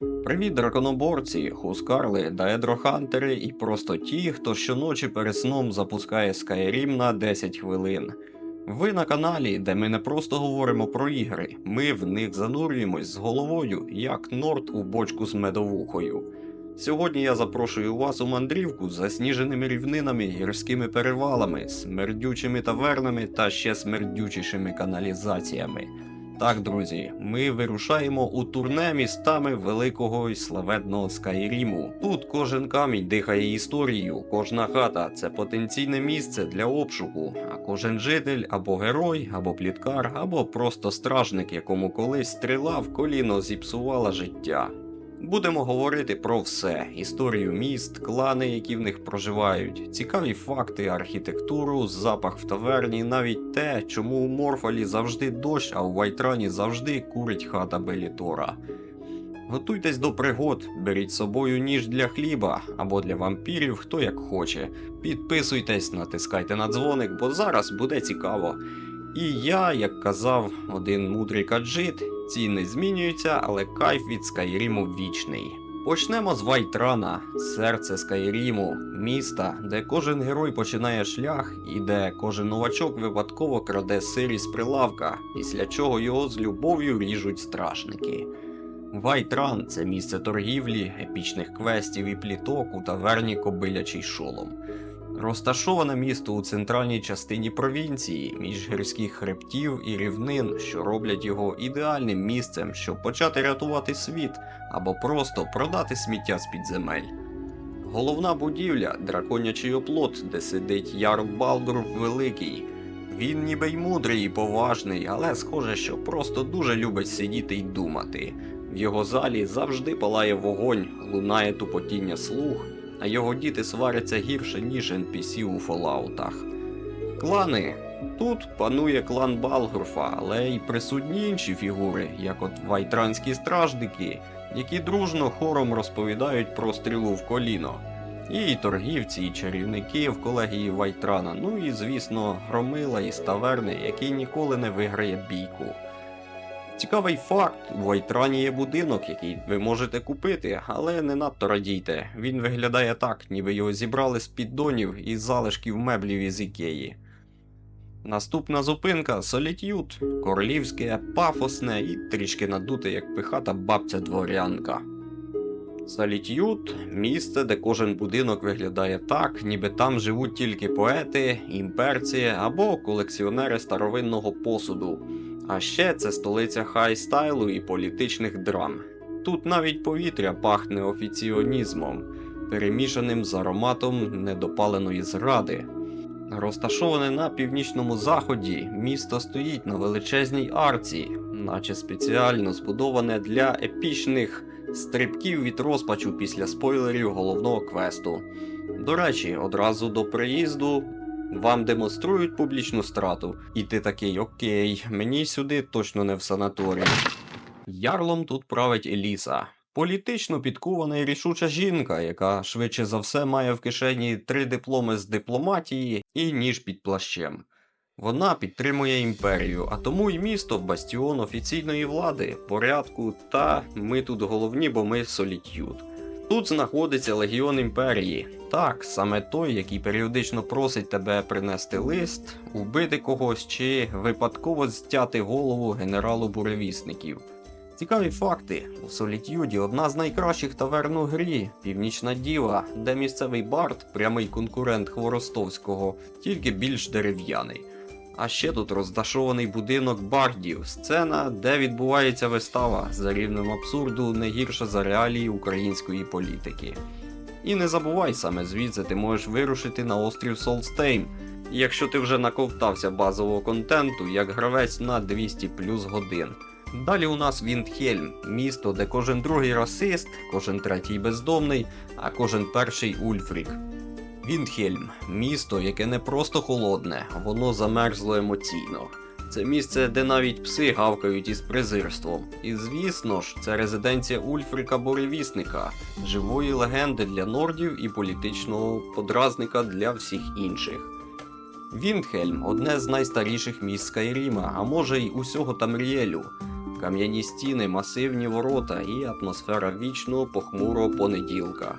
Привіт, драконоборці, хускарли, даедрохантери і просто ті, хто щоночі перед сном запускає Skyrim на 10 хвилин. Ви на каналі, де ми не просто говоримо про ігри, ми в них занурюємось з головою, як норд у бочку з медовухою. Сьогодні я запрошую вас у мандрівку з засніженими рівнинами, гірськими перевалами, смердючими тавернами та ще смердючішими каналізаціями. Так, друзі, ми вирушаємо у турне містами великого і славетного Скайріму. Тут кожен камінь дихає історією, кожна хата це потенційне місце для обшуку, а кожен житель або герой, або пліткар, або просто стражник, якому колись стріла в коліно зіпсувала життя. Будемо говорити про все: історію міст, клани, які в них проживають, цікаві факти, архітектуру, запах в таверні, навіть те, чому у Морфалі завжди дощ, а у Вайтрані завжди курить хата Белітора. Готуйтесь до пригод, беріть з собою ніж для хліба або для вампірів, хто як хоче. Підписуйтесь, натискайте на дзвоник, бо зараз буде цікаво. І я, як казав один мудрий каджит, ціни змінюються, але кайф від Скайріму вічний. Почнемо з Вайтрана, серце Скайріму, міста, де кожен герой починає шлях і де кожен новачок випадково краде сир з прилавка, після чого його з любов'ю ріжуть страшники. Вайтран це місце торгівлі, епічних квестів і пліток у таверні Кобилячий шолом. Розташоване місто у центральній частині провінції між гірських хребтів і рівнин, що роблять його ідеальним місцем, щоб почати рятувати світ або просто продати сміття з під земель. Головна будівля драконячий оплот, де сидить Ярл Балдур Великий. Він ніби й мудрий і поважний, але схоже, що просто дуже любить сидіти й думати. В його залі завжди палає вогонь, лунає тупотіння слух, а його діти сваряться гірше, ніж NPC у фолаутах. Клани. Тут панує клан Балгурфа, але й присутні інші фігури, як от вайтранські стражники, які дружно хором розповідають про стрілу в коліно. І торгівці, і чарівники в колегії Вайтрана, ну і, звісно, громила із таверни, який ніколи не виграє бійку. Цікавий факт: у Вайтрані є будинок, який ви можете купити, але не надто радійте. Він виглядає так, ніби його зібрали з піддонів і залишків меблів із Ікеї. Наступна зупинка Соліт'ют, королівське, пафосне і трішки надуте, як пихата бабця дворянка. Соліт'ют місце, де кожен будинок виглядає так, ніби там живуть тільки поети, імперці або колекціонери старовинного посуду. А ще це столиця хай-стайлу і політичних драм. Тут навіть повітря пахне офіціонізмом, перемішаним з ароматом недопаленої зради. Розташоване на північному заході, місто стоїть на величезній арці, наче спеціально збудоване для епічних стрибків від розпачу після спойлерів головного квесту. До речі, одразу до приїзду вам демонструють публічну страту, і ти такий окей, мені сюди точно не в санаторій. Ярлом тут править Еліса. Політично підкована і рішуча жінка, яка швидше за все має в кишені три дипломи з дипломатії і ніж під плащем. Вона підтримує імперію, а тому і місто бастіон офіційної влади, порядку та ми тут головні, бо ми соліт'ют. Тут знаходиться легіон імперії. Так, саме той, який періодично просить тебе принести лист, убити когось чи випадково стяти голову генералу буревісників. Цікаві факти: у Солітюді одна з найкращих таверн у грі Північна Діва, де місцевий бард, прямий конкурент Хворостовського, тільки більш дерев'яний. А ще тут розташований будинок бардів, сцена, де відбувається вистава за рівнем абсурду не гірше за реалії української політики. І не забувай саме звідси ти можеш вирушити на острів Солстейм, якщо ти вже наковтався базового контенту як гравець на 200 плюс годин. Далі у нас Віндхельм, місто, де кожен другий расист, кожен третій бездомний, а кожен перший ульфрік. Віндхельм місто, яке не просто холодне, воно замерзло емоційно. Це місце, де навіть пси гавкають із презирством. І звісно ж, це резиденція Ульфрика Буревісника, живої легенди для нордів і політичного подразника для всіх інших. Віндхельм одне з найстаріших міст Скайріма, а може й усього Тамріелю. кам'яні стіни, масивні ворота і атмосфера вічного похмурого понеділка.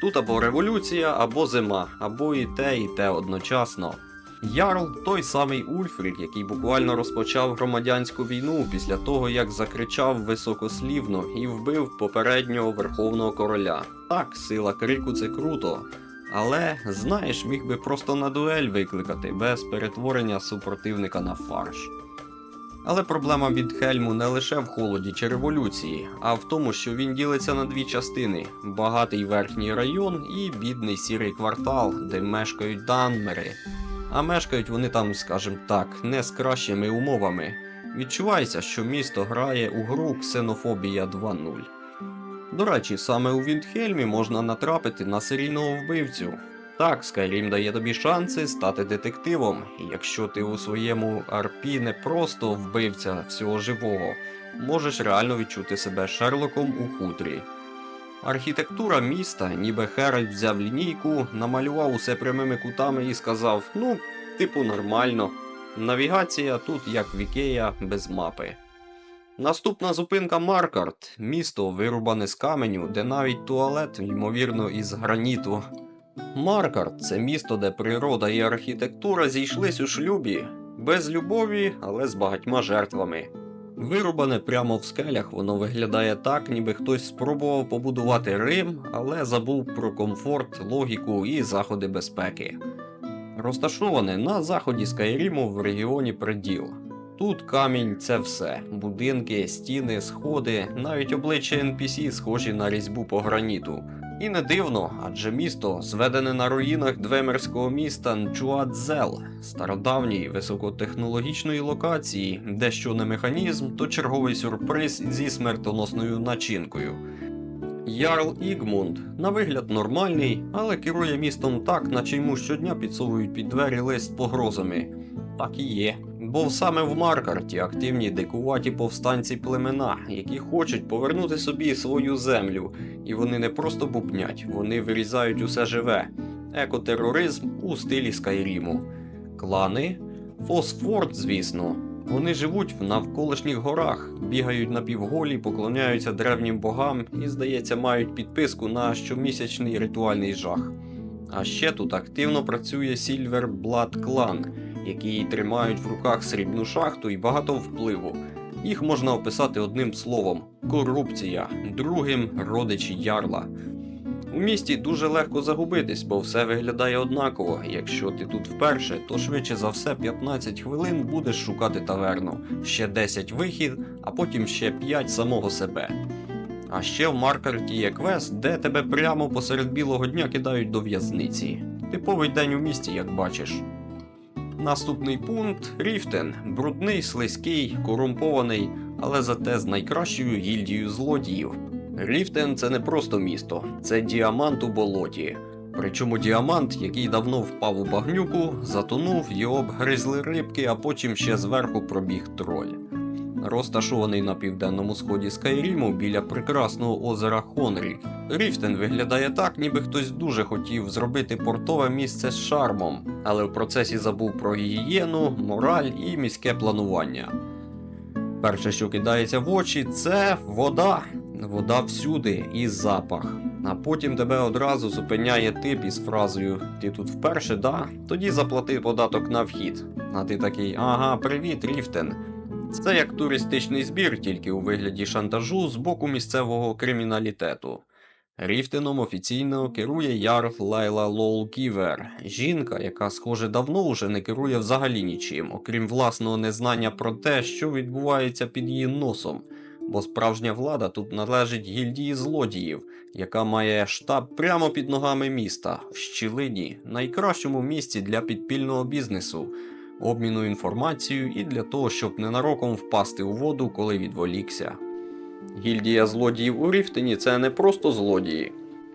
Тут або революція, або зима, або і те, і те одночасно. Ярл той самий Ульфрік, який буквально розпочав громадянську війну після того, як закричав високослівно і вбив попереднього верховного короля. Так, сила крику це круто. Але, знаєш, міг би просто на дуель викликати без перетворення супротивника на фарш. Але проблема від Хельму не лише в холоді чи революції, а в тому, що він ділиться на дві частини: багатий верхній район і бідний сірий квартал, де мешкають данмери. А мешкають вони там, скажімо так, не з кращими умовами. Відчувається, що місто грає у гру Ксенофобія 2.0. До речі, саме у Віндхельмі можна натрапити на серійного вбивцю. Так, Skyrim дає тобі шанси стати детективом, і якщо ти у своєму арпі не просто вбивця всього живого, можеш реально відчути себе Шерлоком у хутрі. Архітектура міста, ніби Херальд взяв лінійку, намалював усе прямими кутами і сказав: ну, типу, нормально. Навігація тут як в Ікея без мапи. Наступна зупинка Маркарт, місто вирубане з каменю, де навіть туалет, ймовірно, із граніту. Маркарт це місто, де природа і архітектура зійшлись у шлюбі, без любові, але з багатьма жертвами. Вирубане прямо в скелях, воно виглядає так, ніби хтось спробував побудувати Рим, але забув про комфорт, логіку і заходи безпеки. Розташоване на заході Скайріму в регіоні Приділ. Тут камінь це все: будинки, стіни, сходи, навіть обличчя NPC схожі на різьбу по граніту. І не дивно, адже місто зведене на руїнах двемерського міста Нчуадзел, стародавньої високотехнологічної локації, де що не механізм, то черговий сюрприз зі смертоносною начинкою. Ярл Ігмунд на вигляд нормальний, але керує містом так, наче йому щодня підсовують під двері лист погрозами. Так і є. Бо саме в Маркарті активні дикуваті повстанці племена, які хочуть повернути собі свою землю, і вони не просто бубнять, вони вирізають усе живе. Екотероризм у стилі Скайріму. Клани? Фосфорд, звісно. Вони живуть в навколишніх горах, бігають напівголі, поклоняються древнім богам і, здається, мають підписку на щомісячний ритуальний жах. А ще тут активно працює Blood Clan, які тримають в руках срібну шахту і багато впливу. Їх можна описати одним словом корупція, другим родичі ярла. У місті дуже легко загубитись, бо все виглядає однаково. Якщо ти тут вперше, то швидше за все 15 хвилин будеш шукати таверну, ще 10 вихід, а потім ще 5 самого себе. А ще в Маркарті є квест, де тебе прямо посеред білого дня кидають до в'язниці. Типовий день у місті, як бачиш. Наступний пункт Ріфтен. Брудний, слизький, корумпований, але зате з найкращою гільдією злодіїв. Ріфтен це не просто місто, це діамант у болоті. Причому діамант, який давно впав у багнюку, затонув, його обгризли рибки, а потім ще зверху пробіг троль. Розташований на південному сході Скайріму біля прекрасного озера Хонрі. Ріфтен виглядає так, ніби хтось дуже хотів зробити портове місце з шармом, але в процесі забув про гігієну, мораль і міське планування. Перше, що кидається в очі, це вода. Вода всюди і запах. А потім тебе одразу зупиняє тип із фразою Ти тут вперше, да? Тоді заплати податок на вхід. А ти такий, ага, привіт, Ріфтен. Це як туристичний збір, тільки у вигляді шантажу з боку місцевого криміналітету. Ріфтеном офіційно керує Ярл Лайла Лоулківер, жінка, яка, схоже, давно уже не керує взагалі нічим, окрім власного незнання про те, що відбувається під її носом, бо справжня влада тут належить гільдії злодіїв, яка має штаб прямо під ногами міста, в щілині, найкращому місці для підпільного бізнесу, обміну інформацією і для того, щоб ненароком впасти у воду, коли відволікся. Гільдія злодіїв у Ріфтені це не просто злодії,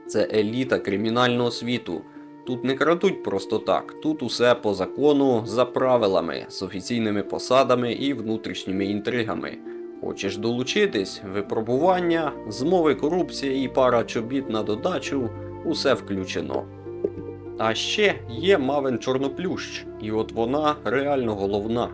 це еліта кримінального світу. Тут не крадуть просто так, тут усе по закону, за правилами, з офіційними посадами і внутрішніми інтригами. Хочеш долучитись, випробування, змови корупція і пара чобіт на додачу усе включено. А ще є Мавен Чорноплющ, і от вона реально головна.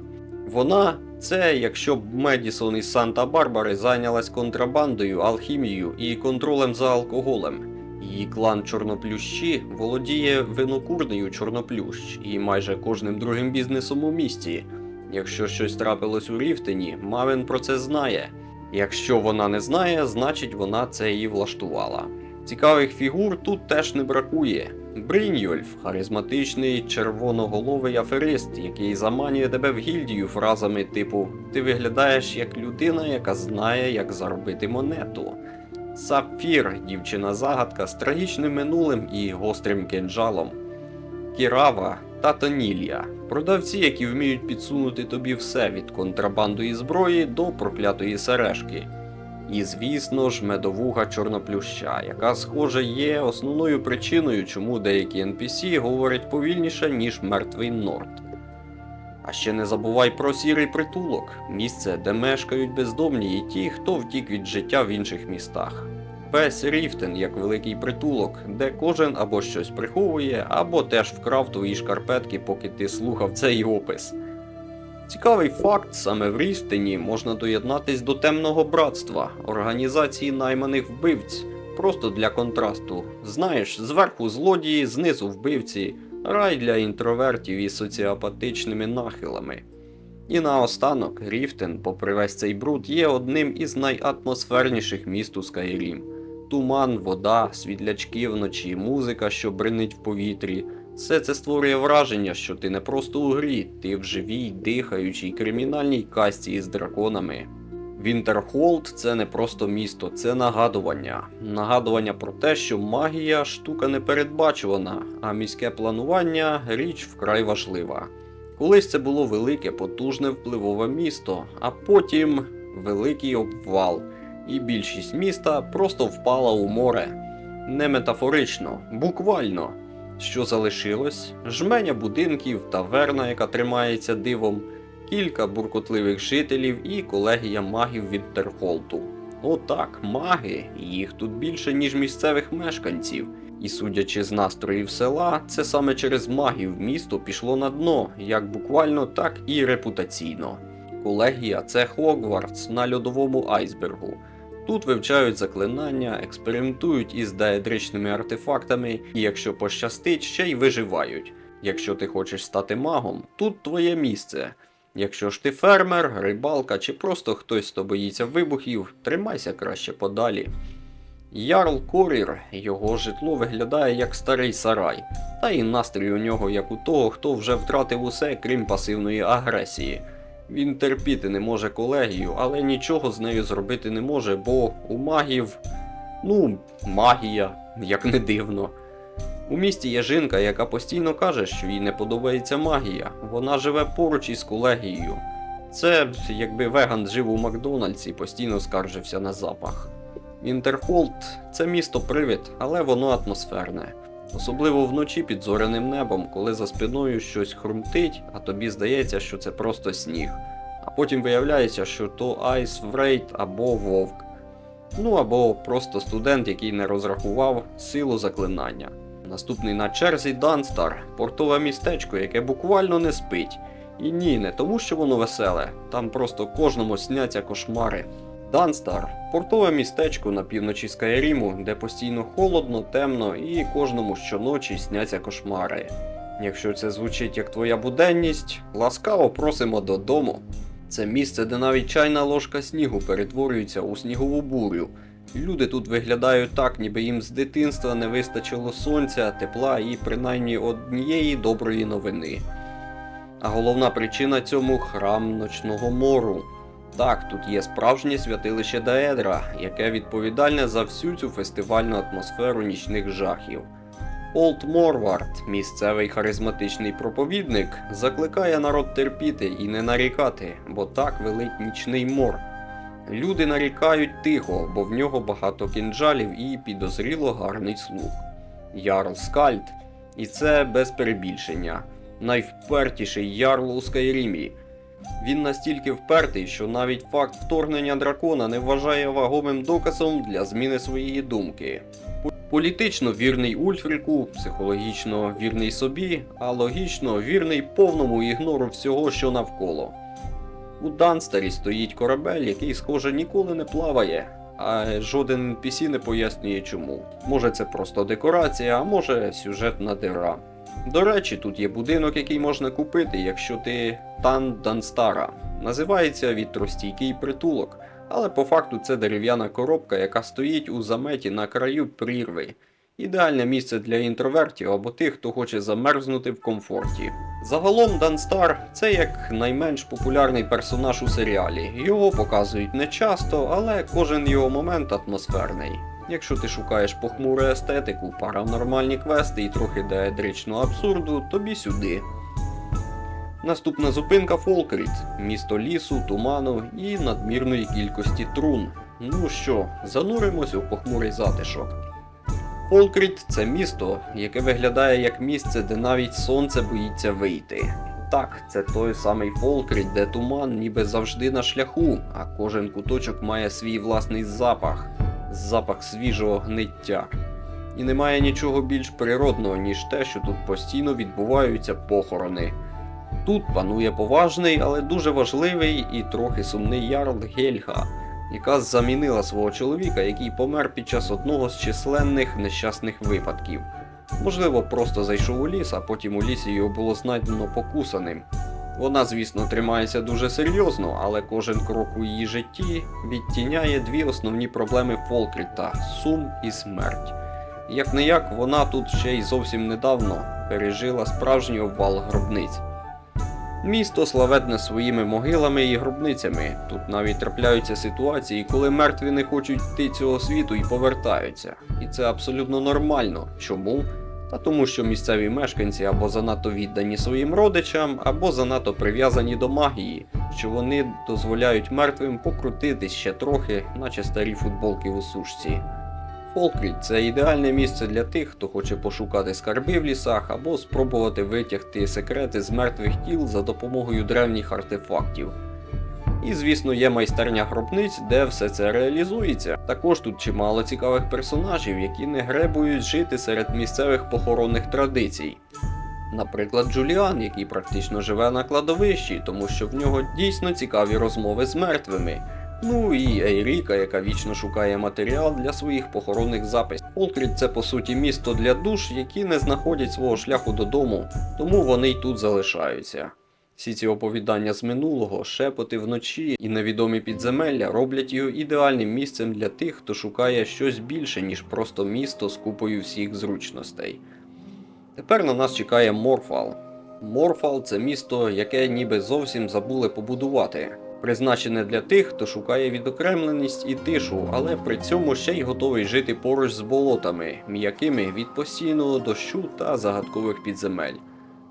Вона Це якщо б Медісон із Санта-Барбари зайнялась контрабандою, алхімією і контролем за алкоголем. Її клан Чорноплющі володіє винокурнею Чорноплющ і майже кожним другим бізнесом у місті. Якщо щось трапилось у Ріфтені, Мавен про це знає. Якщо вона не знає, значить вона це і влаштувала. Цікавих фігур тут теж не бракує. Бриньольф харизматичний червоноголовий аферист, який заманює тебе в гільдію фразами типу Ти виглядаєш як людина, яка знає, як заробити монету. Сапфір, дівчина-загадка з трагічним минулим і гострим кинджалом. Кірава та Тонілія продавці, які вміють підсунути тобі все від контрабандої зброї до проклятої сережки. І, звісно ж, медовуга чорноплюща, яка, схоже, є основною причиною, чому деякі NPC говорять повільніше, ніж мертвий Норд. А ще не забувай про сірий притулок, місце, де мешкають бездомні і ті, хто втік від життя в інших містах. Весь Ріфтен як великий притулок, де кожен або щось приховує, або теж вкрав твої шкарпетки, поки ти слухав цей опис. Цікавий факт, саме в Ріфтені можна доєднатись до темного братства, організації найманих вбивць, просто для контрасту. Знаєш, зверху злодії, знизу вбивці, рай для інтровертів із соціопатичними нахилами. І наостанок, Ріфтен, попри весь цей бруд, є одним із найатмосферніших міст у Скайрім. Туман, вода, світлячки вночі, музика, що бринить в повітрі. Все це створює враження, що ти не просто у грі, ти в живій, дихаючій кримінальній касті із драконами. Вінтерхолд це не просто місто, це нагадування. Нагадування про те, що магія штука непередбачувана, а міське планування річ вкрай важлива. Колись це було велике, потужне впливове місто, а потім великий обвал, і більшість міста просто впала у море. Не метафорично, буквально. Що залишилось? Жменя будинків, таверна, яка тримається дивом, кілька буркотливих жителів і колегія магів від Терхолту. Отак, маги, їх тут більше, ніж місцевих мешканців. І судячи з настроїв села, це саме через магів місто пішло на дно, як буквально, так і репутаційно. Колегія це Хогвартс на льодовому айсбергу. Тут вивчають заклинання, експериментують із даедричними артефактами, і якщо пощастить, ще й виживають. Якщо ти хочеш стати магом, тут твоє місце. Якщо ж ти фермер, рибалка чи просто хтось, хто боїться вибухів, тримайся краще подалі. Ярл Корір, його житло виглядає як старий сарай, та і настрій у нього як у того, хто вже втратив усе, крім пасивної агресії. Він терпіти не може колегію, але нічого з нею зробити не може, бо у магів. Ну, магія, як не дивно. У місті є жінка, яка постійно каже, що їй не подобається магія. Вона живе поруч із колегією. Це якби веган жив у Макдональдсі і постійно скаржився на запах. Інтерхолд це місто привід, але воно атмосферне. Особливо вночі під зоряним небом, коли за спиною щось хрумтить, а тобі здається, що це просто сніг. А потім виявляється, що то Айс Врейт або Вовк. Ну або просто студент, який не розрахував силу заклинання. Наступний на черзі Данстар, портове містечко, яке буквально не спить. І ні, не тому, що воно веселе, там просто кожному сняться кошмари. Данстар портове містечко на півночі Скайріму, де постійно холодно, темно і кожному щоночі сняться кошмари. Якщо це звучить як твоя буденність, ласкаво просимо додому. Це місце, де навіть чайна ложка снігу перетворюється у снігову бурю. Люди тут виглядають так, ніби їм з дитинства не вистачило сонця, тепла і принаймні однієї доброї новини. А головна причина цьому храм ночного мору. Так, тут є справжнє святилище Даедра, яке відповідальне за всю цю фестивальну атмосферу нічних жахів. Олд Морвард, місцевий харизматичний проповідник, закликає народ терпіти і не нарікати, бо так велить нічний мор. Люди нарікають тихо, бо в нього багато кінжалів і підозріло гарний слух. Ярл Скальд, і це без перебільшення, найвпертіший ярл у Скайрімі. Він настільки впертий, що навіть факт вторгнення дракона не вважає вагомим доказом для зміни своєї думки. Політично вірний Ульфріку, психологічно вірний собі, а логічно вірний повному ігнору всього, що навколо. У Данстері стоїть корабель, який, схоже, ніколи не плаває, а жоден NPC не пояснює чому. Може це просто декорація, а може сюжетна дира. До речі, тут є будинок, який можна купити, якщо ти Тан Данстара. Називається вітростійкий притулок, але по факту це дерев'яна коробка, яка стоїть у заметі на краю прірви. Ідеальне місце для інтровертів або тих, хто хоче замерзнути в комфорті. Загалом Данстар це як найменш популярний персонаж у серіалі. Його показують не часто, але кожен його момент атмосферний. Якщо ти шукаєш похмуру естетику, паранормальні квести і трохи деедричного абсурду, тобі сюди. Наступна зупинка Фолкріт, місто лісу, туману і надмірної кількості трун. Ну що, зануримось у похмурий затишок. Фолкріт це місто, яке виглядає як місце, де навіть сонце боїться вийти. Так, це той самий Фолкріт, де туман ніби завжди на шляху, а кожен куточок має свій власний запах запах свіжого гниття. І немає нічого більш природного, ніж те, що тут постійно відбуваються похорони. Тут панує поважний, але дуже важливий і трохи сумний ярл Гельга, яка замінила свого чоловіка, який помер під час одного з численних нещасних випадків. Можливо, просто зайшов у ліс, а потім у лісі його було знайдено покусаним. Вона, звісно, тримається дуже серйозно, але кожен крок у її житті відтіняє дві основні проблеми Фолкріта сум і смерть. Як не як, вона тут ще й зовсім недавно пережила справжній обвал гробниць. Місто славетне своїми могилами і гробницями. Тут навіть трапляються ситуації, коли мертві не хочуть йти цього світу і повертаються. І це абсолютно нормально. Чому? Та тому, що місцеві мешканці або занадто віддані своїм родичам, або занадто прив'язані до магії, що вони дозволяють мертвим покрутитись ще трохи, наче старі футболки у сушці. Фолкріт це ідеальне місце для тих, хто хоче пошукати скарби в лісах або спробувати витягти секрети з мертвих тіл за допомогою древніх артефактів. І, звісно, є майстерня гробниць, де все це реалізується. Також тут чимало цікавих персонажів, які не гребують жити серед місцевих похоронних традицій. Наприклад, Джуліан, який практично живе на кладовищі, тому що в нього дійсно цікаві розмови з мертвими. Ну і Ейріка, яка вічно шукає матеріал для своїх похоронних записів. Олкріт це по суті місто для душ, які не знаходять свого шляху додому, тому вони й тут залишаються. Всі ці оповідання з минулого, шепоти вночі і невідомі підземелля роблять його ідеальним місцем для тих, хто шукає щось більше, ніж просто місто з купою всіх зручностей. Тепер на нас чекає Морфал. Морфал це місто, яке ніби зовсім забули побудувати. Призначене для тих, хто шукає відокремленість і тишу, але при цьому ще й готовий жити поруч з болотами, м'якими від постійного дощу та загадкових підземель.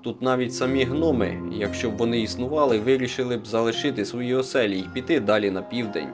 Тут навіть самі гноми, якщо б вони існували, вирішили б залишити свої оселі і піти далі на південь.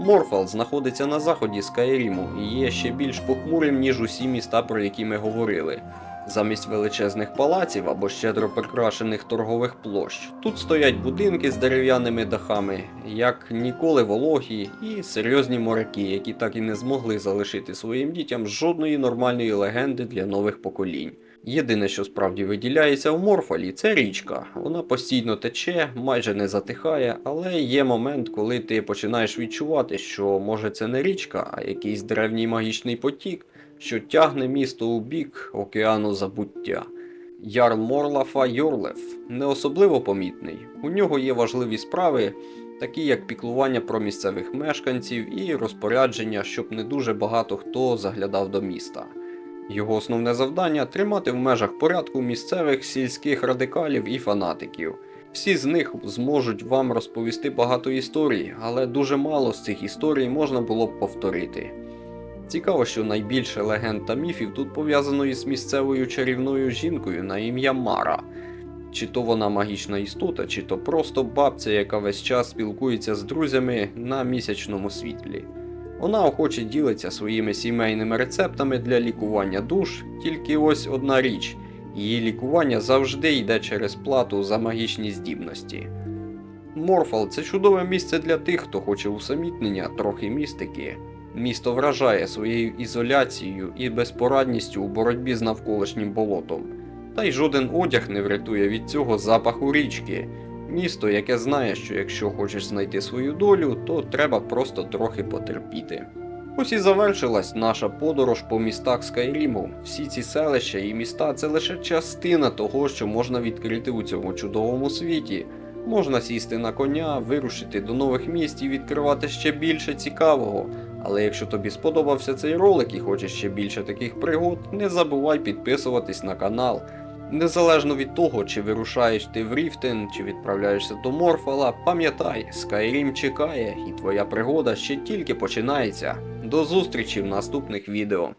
Морфал знаходиться на заході Скайріму і є ще більш похмурим, ніж усі міста, про які ми говорили. Замість величезних палаців або щедро прикрашених торгових площ. Тут стоять будинки з дерев'яними дахами, як ніколи вологі, і серйозні моряки, які так і не змогли залишити своїм дітям жодної нормальної легенди для нових поколінь. Єдине, що справді виділяється в Морфалі, це річка. Вона постійно тече, майже не затихає, але є момент, коли ти починаєш відчувати, що може це не річка, а якийсь древній магічний потік, що тягне місто у бік океану забуття. Ярл Морлафа Йорлев не особливо помітний. У нього є важливі справи, такі як піклування про місцевих мешканців і розпорядження, щоб не дуже багато хто заглядав до міста. Його основне завдання тримати в межах порядку місцевих сільських радикалів і фанатиків. Всі з них зможуть вам розповісти багато історій, але дуже мало з цих історій можна було б повторити. Цікаво, що найбільше легенд та міфів тут пов'язано із місцевою чарівною жінкою на ім'я Мара. Чи то вона магічна істота, чи то просто бабця, яка весь час спілкується з друзями на місячному світлі. Вона охоче ділиться своїми сімейними рецептами для лікування душ, тільки ось одна річ: її лікування завжди йде через плату за магічні здібності. Морфал це чудове місце для тих, хто хоче усамітнення, трохи містики. Місто вражає своєю ізоляцією і безпорадністю у боротьбі з навколишнім болотом. Та й жоден одяг не врятує від цього запаху річки. Місто, яке знає, що якщо хочеш знайти свою долю, то треба просто трохи потерпіти. Ось і завершилась наша подорож по містах Скайріму. Всі ці селища і міста це лише частина того, що можна відкрити у цьому чудовому світі. Можна сісти на коня, вирушити до нових міст і відкривати ще більше цікавого. Але якщо тобі сподобався цей ролик і хочеш ще більше таких пригод, не забувай підписуватись на канал. Незалежно від того, чи вирушаєш ти в Ріфтен, чи відправляєшся до Морфала, пам'ятай, Skyrim чекає, і твоя пригода ще тільки починається. До зустрічі в наступних відео.